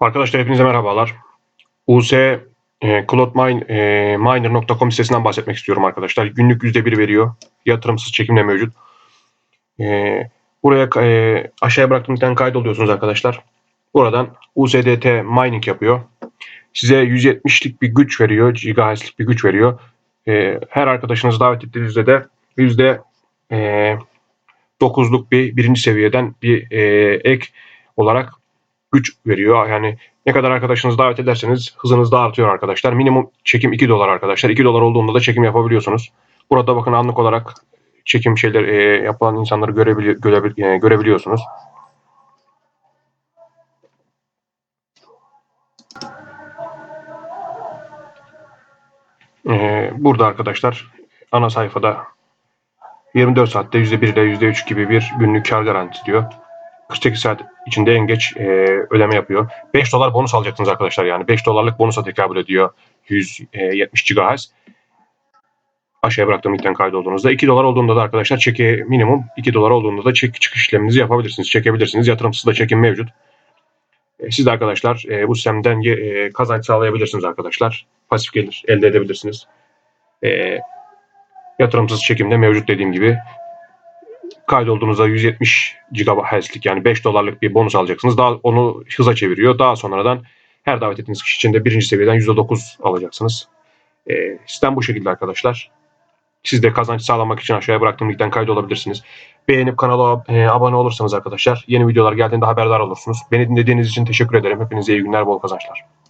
Arkadaşlar hepinize merhabalar. US e, Cloudmine, e, sitesinden bahsetmek istiyorum arkadaşlar. Günlük %1 veriyor. Yatırımsız çekimle mevcut. E, buraya e, aşağıya bıraktığım linkten kaydoluyorsunuz arkadaşlar. Buradan USDT mining yapıyor. Size 170'lik bir güç veriyor. GHz'lik bir güç veriyor. E, her arkadaşınızı davet ettiğinizde de yüzde e, 9'luk bir birinci seviyeden bir e, ek olarak güç veriyor. Yani ne kadar arkadaşınızı davet ederseniz hızınız da artıyor arkadaşlar. Minimum çekim 2 dolar arkadaşlar. 2 dolar olduğunda da çekim yapabiliyorsunuz. Burada bakın anlık olarak çekim şeyler e, yapan insanları görebili, görebil, e, görebiliyorsunuz. E, burada arkadaşlar ana sayfada 24 saatte %1 ile %3 gibi bir günlük kar garantisi diyor. 48 saat içinde en geç e, ödeme yapıyor. 5 dolar bonus alacaksınız arkadaşlar yani. 5 dolarlık bonusa tekabül ediyor 170 GHz. Aşağıya bıraktığım linkten kaydolduğunuzda 2 dolar olduğunda da arkadaşlar çeki minimum 2 dolar olduğunda da çek çıkış işleminizi yapabilirsiniz. Çekebilirsiniz. Yatırımsız da çekim mevcut. E, siz de arkadaşlar e, bu sistemden e, kazanç sağlayabilirsiniz arkadaşlar. Pasif gelir elde edebilirsiniz. E, yatırımsız çekimde mevcut dediğim gibi kaydolduğunuzda 170 GHz'lik yani 5 dolarlık bir bonus alacaksınız. Daha onu hıza çeviriyor. Daha sonradan her davet ettiğiniz kişi için de birinci seviyeden %9 alacaksınız. E, sistem bu şekilde arkadaşlar. Siz de kazanç sağlamak için aşağıya bıraktığım linkten kaydolabilirsiniz. Beğenip kanala e, abone olursanız arkadaşlar yeni videolar geldiğinde haberdar olursunuz. Beni dinlediğiniz için teşekkür ederim. Hepinize iyi günler, bol kazançlar.